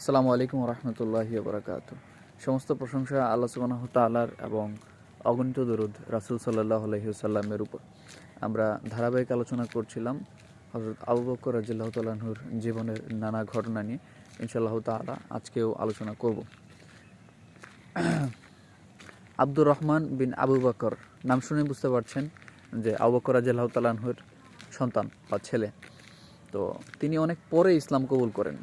আসসালামু আলাইকুম রহমতুল্লাহি বরাকাত সমস্ত প্রশংসা আল্লাহ সুবাহ তালার এবং অগণিত দরুদ রাসুল সাল্লাহ আলহিউসাল্লামের উপর। আমরা ধারাবাহিক আলোচনা করছিলাম হজরত আবু বকর রাজিল্লাহ তাল্লাহুর জীবনের নানা ঘটনা নিয়ে। ইনশাল্লাহ তালা আজকেও আলোচনা করব। আব্দুর রহমান বিন আবু বকর, নাম শুনে বুঝতে পারছেন যে আবু বকর রাজিল্লাহ তাল্লাহুর সন্তান বা ছেলে। তো তিনি অনেক পরে ইসলাম কবুল করেন।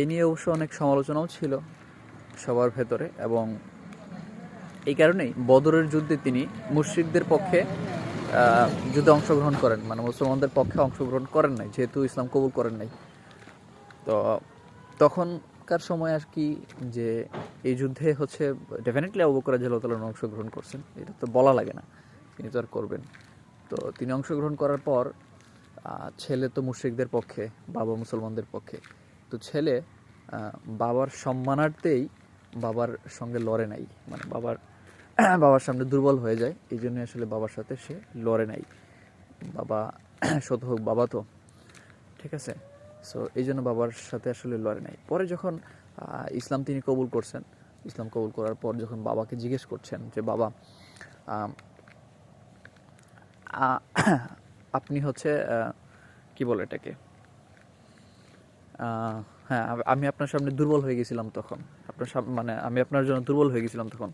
এ নিয়ে অবশ্য অনেক সমালোচনাও ছিল সবার ভেতরে এবং এই কারণেই বদরের যুদ্ধে তিনি মুশ্রিকদের পক্ষে যুদ্ধে অংশগ্রহণ করেন। মানে মুসলমানদের পক্ষে অংশগ্রহণ করেন নাই, যেহেতু ইসলাম কবুল করেন নাই। তো তখনকার সময় আর কি যে এই যুদ্ধে হচ্ছে ডেফিনেটলি আবু বকর রাদিয়াল্লাহু অংশগ্রহণ করছেন। এটা তো বলা লাগে না, তিনি তো আর করবেন। তো তিনি অংশগ্রহণ করার পর ছেলে তো মুশ্রিকদের পক্ষে, বাবা মুসলমানদের পক্ষে। তো ছেলে বাবার সম্মানার্থেই বাবার সঙ্গে লড়ে নাই। মানে বাবার বাবার সামনে দুর্বল হয়ে যায়। এই জন্য আসলে বাবার সাথে সে লড়ে নাই। বাবা শত হোক বাবা তো, ঠিক আছে? সো এই জন্য বাবার সাথে আসলে লড়ে নাই। পরে যখন ইসলাম তিনি কবুল করছেন, ইসলাম কবুল করার পর যখন বাবাকে জিজ্ঞেস করছেন যে, বাবা আপনি হচ্ছে কি বলে এটাকে? হ্যাঁ আম- আপনার সামনে দুর্বল হয়ে গেছিলাম তখন। আপনার সাম- মানে আমি আপনার জন্য দুর্বল হয়ে গেছিলাম তখন।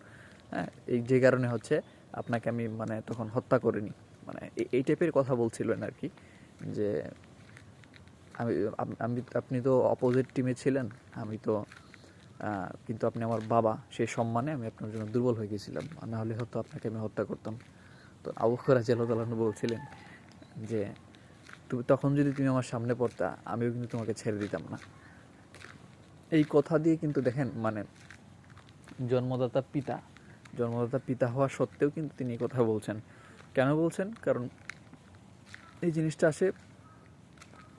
হ্যাঁ এই যে কারণে হচ্ছে আপনাকে আমি মানে তখন হত্যা করিনি। মানে এই- টাইপের কথা বলছিলেন আর কি, যে আমি আমি আপনি তো অপোজিট টিমে ছিলেন, আমি তো কিন্তু আপনি আমার বাবা, সেই সম্মানে আমি আপনার জন্য দুর্বল হয়ে গেছিলাম। আর না হলে হয়তো আপনাকে আমি হত্যা করতাম। তো আবু খরাজ বলছিলেন যে তখন যদি তুমি আমার সামনে পড়তা, আমিও কিন্তু তোমাকে ছেড়ে দিতাম না। এই কথা দিয়ে কিন্তু দেখেন মানে জন্মদাতা পিতা জন্মদাতা পিতা হওয়া সত্ত্বেও কিন্তু তিনি কথা বলছেন। কেন বলছেন? কারণ এই জিনিসটা আসে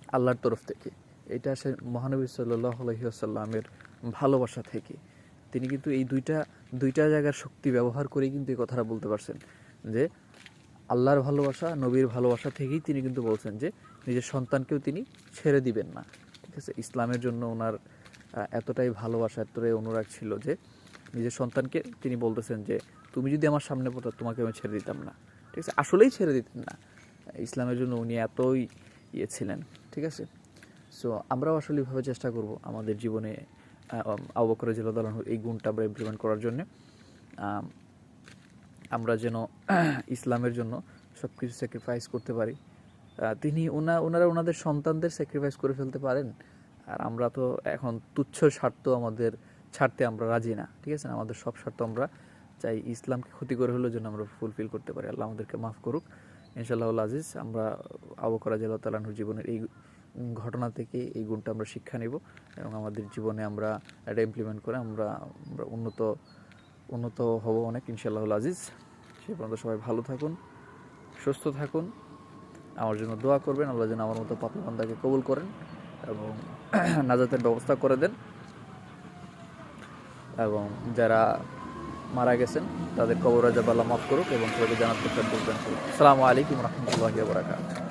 আল্লাহর তরফ থেকে। এটা আসে মহানবী সাল্লাহ আলহিহাসাল্লামের ভালোবাসা থেকে। তিনি কিন্তু এই দুইটা দুইটা জায়গার শক্তি ব্যবহার করেই কিন্তু এই কথাটা বলতে পারছেন যে আল্লাহর ভালোবাসা, নবীর ভালোবাসা থেকেই তিনি কিন্তু বলছেন যে নিজের সন্তানকেও তিনি ছেড়ে দিবেন না। ঠিক আছে? ইসলামের জন্য ওনার এতটাই ভালোবাসা, এতটাই অনুরাগ ছিল যে নিজের সন্তানকে তিনি বলতেছেন যে, তুমি যদি আমার সামনে পড়তো, তোমাকে আমি ছেড়ে দিতাম না। ঠিক আছে? আসলেই ছেড়ে দিতেন না। ইসলামের জন্য উনি এতই ইয়ে ছিলেন। ঠিক আছে? সো আমরাও আসলে এভাবে চেষ্টা করব আমাদের জীবনে আবু বকর জিল্লাহ এই গুণটা আমরা ইমপ্লিমেন্ট করার জন্য। আমরা যেন ইসলামের জন্য সব কিছু স্যাক্রিফাইস করতে পারি। তিনি ওনা, ওনারা ওনাদের সন্তানদের স্যাক্রিফাইস করে ফেলতে পারেন। আর আমরা তো এখন তুচ্ছ স্বার্থ আমাদের ছাড়তে আমরা রাজি না, ঠিক আছে আমাদের সব স্বার্থ আমরা চাই ইসলামকে ক্ষতি করে হলেও যেন আমরা ফুলফিল করতে পারি। আল্লাহ আমাদেরকে মাফ করুক। ইনশাল্লাহ আজিজ, আমরা আবু করা জেলা তালাহুর জীবনের এই ঘটনা থেকে এই গুণটা আমরা শিক্ষা নেব এবং আমাদের জীবনে আমরা এটা ইমপ্লিমেন্ট করে আমরা উন্নত উন্নত হব অনেক ইনশাল্লাহ আজিজ। সে পর্যন্ত সবাই ভালো থাকুন, সুস্থ থাকুন। আমার জন্য দোয়া করবেন, আল্লাহ যেন আমার মতো পাপি বান্দাকে কবুল করেন এবং নাজাতের ব্যবস্থা করে দেন। এবং যারা মারা গেছেন, তাদের কবর আজাব আল্লাহ মাফ করুক এবং সবাইকে জানাতে করুক। আসসালামু আলাইকুম রহমতুল্লাহ বরাকাত